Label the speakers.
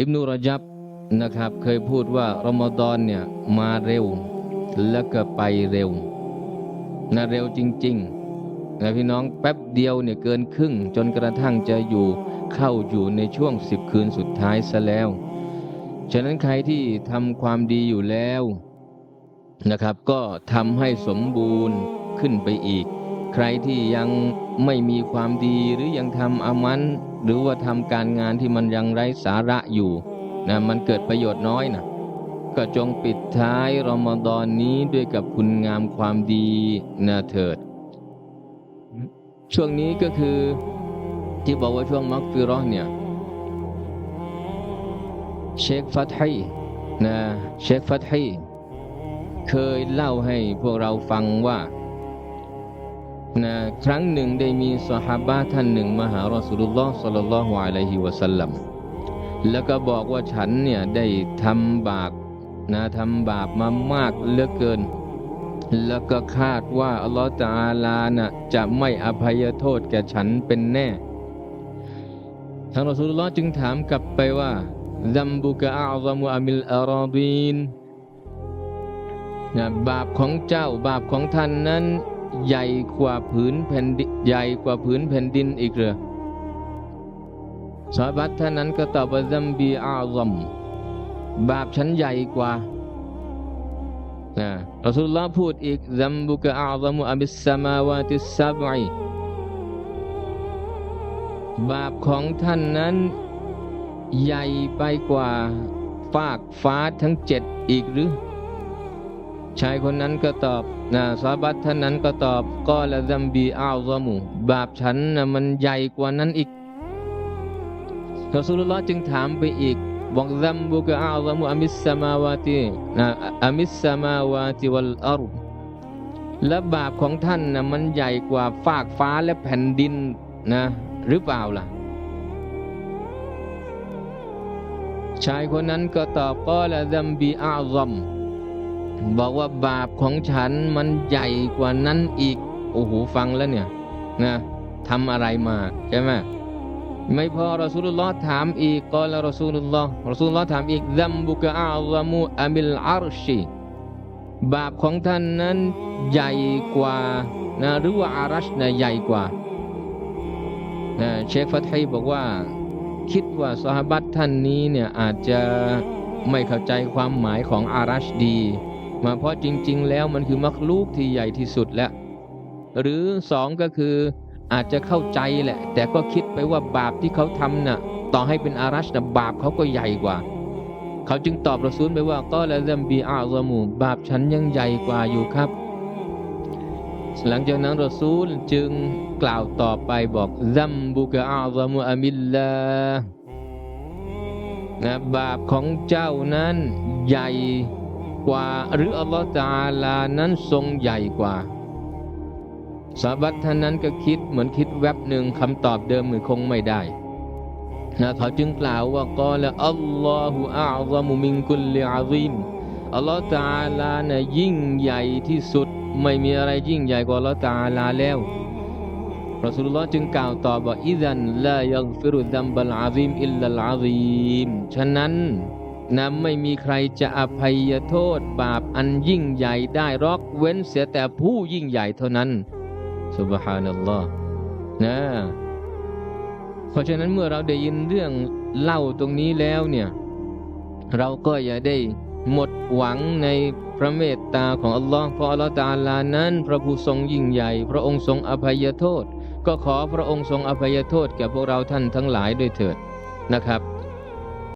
Speaker 1: อิบนุรจับนะครับ เคยพูดว่ารอมฎอนเนี่ยมาเร็ว แล้วก็ไปเร็วนะเร็วจริงๆนะพี่น้องแป๊บเดียวเนี่ยเกินครึ่ง จนกระทั่งจะอยู่เข้าอยู่ในช่วงสิบคืนสุดท้ายซะแล้ว ฉะนั้นใครที่ทำความดีอยู่แล้วนะครับ ก็ทำให้สมบูรณ์ขึ้นไปอีก ใครที่ยังไม่มีความดีหรือยังทำอามัน หรือว่าทำการงานที่มันยังไร้สาระอยู่นะมันเกิดประโยชน์น้อยนะก็จงปิดท้ายรอมฎอนนี้ด้วยกับคุณงามความดีนะเถิด ช่วงนี้ก็คือที่บอกว่าช่วงมักฟิรอห์เนี่ยเชคฟัตฮีนะเชคฟัตฮีเคยเล่าให้พวกเราฟังว่า นะครั้งหนึ่งได้มีสหาบะท่านหนึ่งมาหารอสุลลอฮ์สัลลัลลอฮุอะลัยฮิวะสัลลัมแล้วก็บอกว่าฉันเนี่ยได้ทำบาปนะทำบาปมามากเหลือเกิน แล้วก็คาดว่าอัลลอฮฺตะอาลานะจะไม่อภัยโทษแก่ฉันเป็นแน่ทางรอสุลลอฮ์จึงถามกลับไปว่าซัมบุกะอาซามุอามิลอาราดีนนะบาปของเจ้าบาปของท่านนั้น ใหญ่กว่าผืนแผ่นดินใหญ่กว่าผืนแผ่นดินอีกเหรอสาบัตท่านนั้นก็ตอบว่าซัมบีอาซัมบาปฉันใหญ่กว่านะรอสูลุลลอฮ์พูดอีกซัมบุกะอาซามุอามิสสมาวาติสซับอีบาปของท่านนั้นใหญ่ไปกว่าฟากฟ้าทั้งเจ็ดอีกหรือ ชายคนนั้นก็ตอบนะซาบัตท่านนั้นก็ตอบก็ละซัมบีอ้าวซามุบาปฉันนะมันใหญ่กว่านั้นอีกรอสูลุลลอฮ์จึงถามไปอีกบอกซัมบุกะอาซามุอามิสสมาวาตินะอามิสสมาวาติวัลอารุและบาปของท่านนะมันใหญ่กว่าฟากฟ้าและแผ่นดินนะหรือเปล่าล่ะ ชายคนนั้นก็ตอบก็ละซัมบีอาซัม บอกว่าบาปของฉันมันใหญ่กว่านั้นอีก โอ้โหฟังแล้วเนี่ยนะทำอะไรมาใช่ไหมไม่พอรอสูลุลลอฮ์ถามอีกก็ละรอสูลุลลอฮ์รอสูลุลลอฮ์ถามอีกซัมบุกะอาซัมูอามิลอารชีบาปของท่านนั้นใหญ่กว่านะหรือว่าอารัชนะใหญ่กว่านะเชคฟัตฮีบอกว่า คิดว่าสหบัตท่านนี้เนี่ยอาจจะไม่เข้าใจความหมายของอารัชดี มาเพราะจริง ๆ แล้วมันคือมักลูกที่ใหญ่ที่สุดแล้ว หรือสองก็คืออาจจะเข้าใจแหละ แต่ก็คิดไปว่าบาปที่เขาทำน่ะต่อให้เป็นอารัชนะบาปเขาก็ใหญ่กว่า เขาจึงตอบรอซูลไปว่าก็ละซัมบีอาซามูบาปฉันยังใหญ่กว่าอยู่ครับ หลังจากนั้นรอซูลจึงกล่าวต่อไปบอกซัมบุกะอาซามุอามิลลานะบาปของเจ้านั้นใหญ่ กว่า หรืออัลลอฮฺตาลานั้นทรงใหญ่กว่าสาบัตท่านนั้นก็คิดเหมือนคิดแวบหนึ่งคำตอบเดิมมือคงไม่ได้นะเขาจึงกล่าวว่าก็ละอัลลอฮฺอาซามุมิงกุลลิอาซิมอัลลอฮฺตาลานะยิ่งใหญ่ที่สุดไม่มีอะไรยิ่งใหญ่กว่าอัลลอฮฺตาอาลาแล้วรอสุลลอฮ์จึงกล่าวต่อว่าอิดันลายักฟิรุดัมบัลอาซิมอิลลัลอาซิมฉะนั้น นะไม่มีใครจะอภัยโทษบาปอันยิ่งใหญ่ได้รอกเว้นเสียแต่ผู้ยิ่งใหญ่เท่านั้นสุบฮานัลลอฮ์นะเพราะฉะนั้นเมื่อเราได้ยินเรื่องเล่าตรงนี้แล้วเนี่ย เราก็อย่าได้หมดหวังในพระเมตตาของอัลลอฮ์เพราะอัลลอฮ์ตาลานั้น พระผู้ทรงยิ่งใหญ่ พระองค์ทรงอภัยโทษ ก็ขอพระองค์ทรงอภัยโทษแก่พวกเราท่านทั้งหลายด้วยเถิดนะครับ